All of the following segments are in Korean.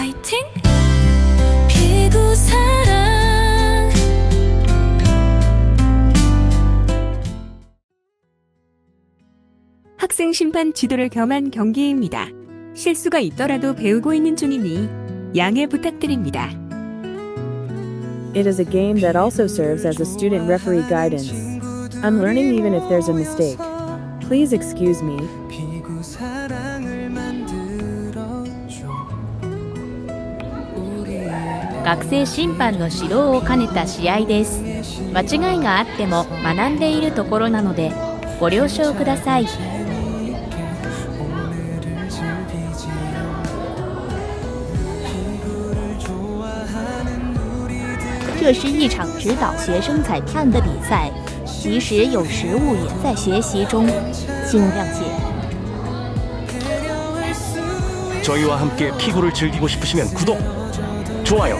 화이팅! 피구 사랑 학생 심판 지도를 겸한 경기입니다. 실수가 있더라도 배우고 있는 중이니 양해 부탁드립니다. It is a game that also serves as a student referee guidance. I'm learning even if there's a mistake. Please excuse me. 学生審判の指導を兼ねた試合です間違いがあっても学んでいるところなのでご了承ください 오늘을 즐기지요 피구를 좋아하는 우리들 这是一场指导学生裁判的比赛，即使有失误也在学习中，请谅解。 배려할 수 저희와 함께 피구를 즐기고 싶으시면 구독, 좋아요,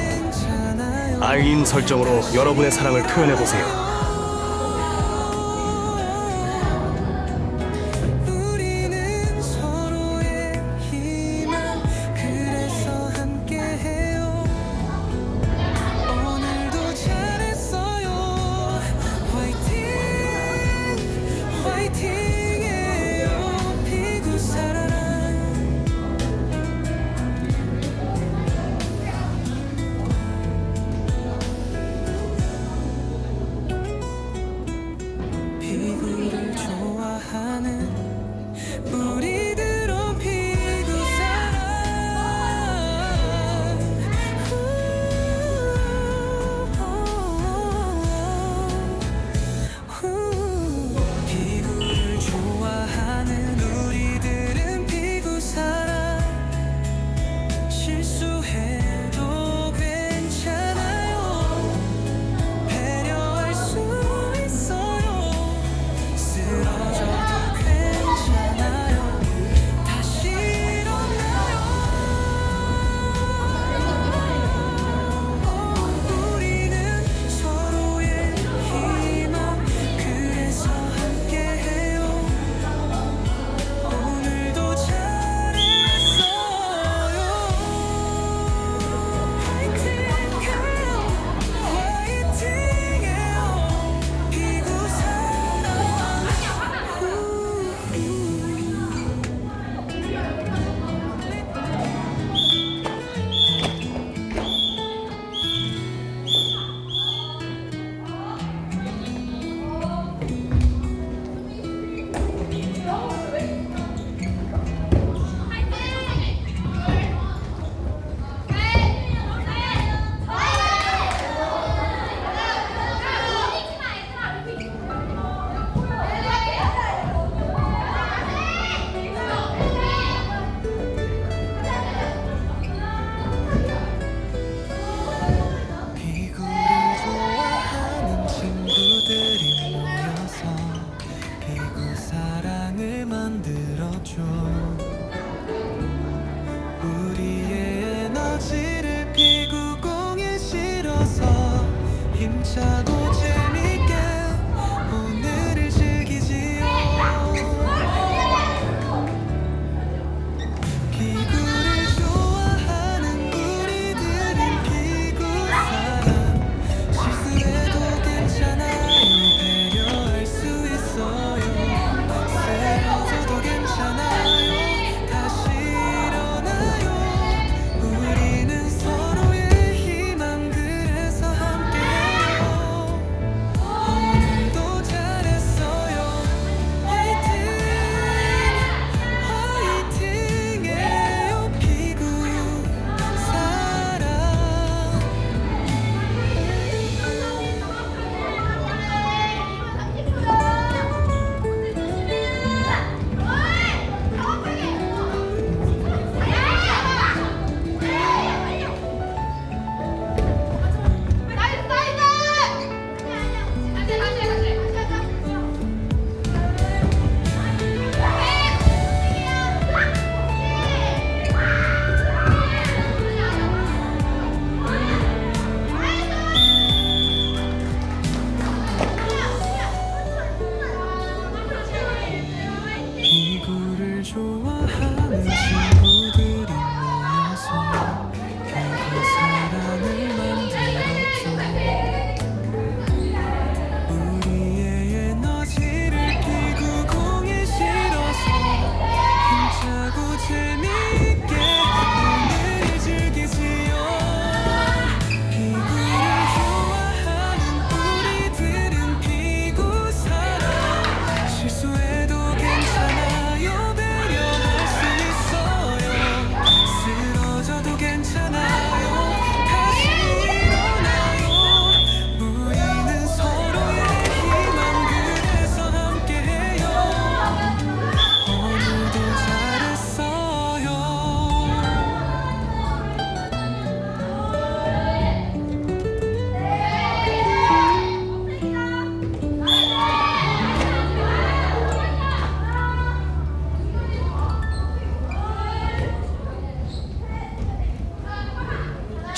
알림 설정으로 여러분의 사랑을 표현해 보세요.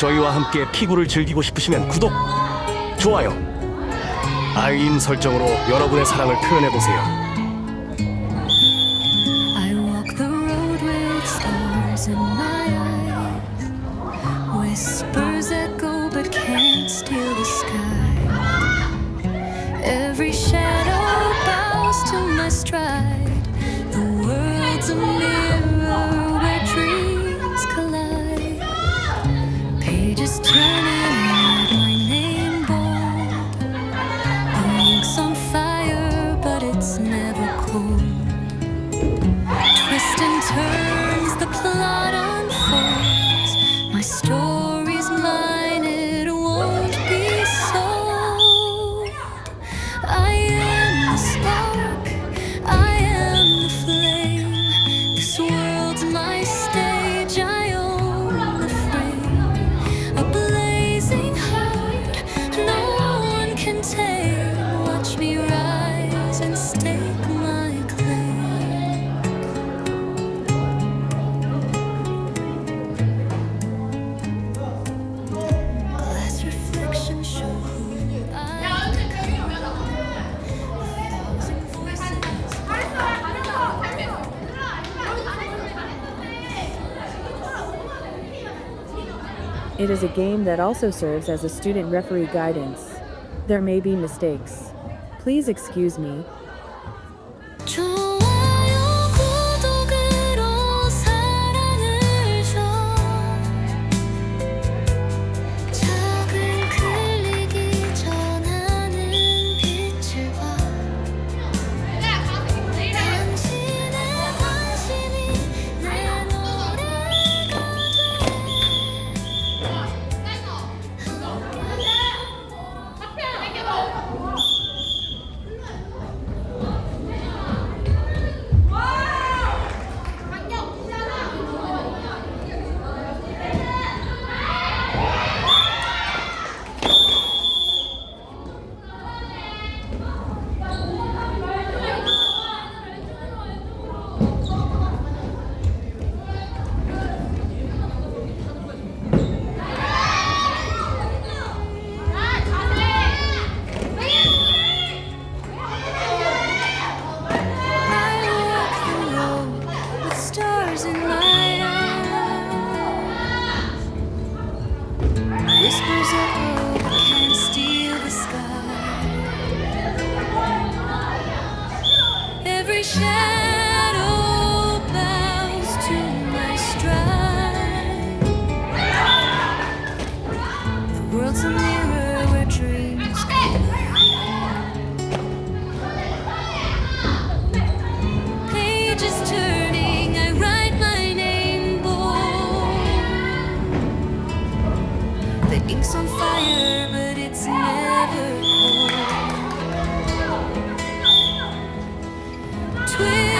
저희와 함께 피구를 즐기고 싶으시면 구독, 좋아요, 알림 설정으로 여러분의 사랑을 표현해보세요. is a game that also serves as a student referee guidance. There may be mistakes. Please excuse me, The ink's on fire, but it's never cold. Twist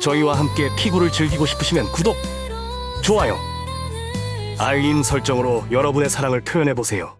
저희와 함께 피구를 즐기고 싶으시면 구독, 좋아요, 알림 설정으로 여러분의 사랑을 표현해 보세요.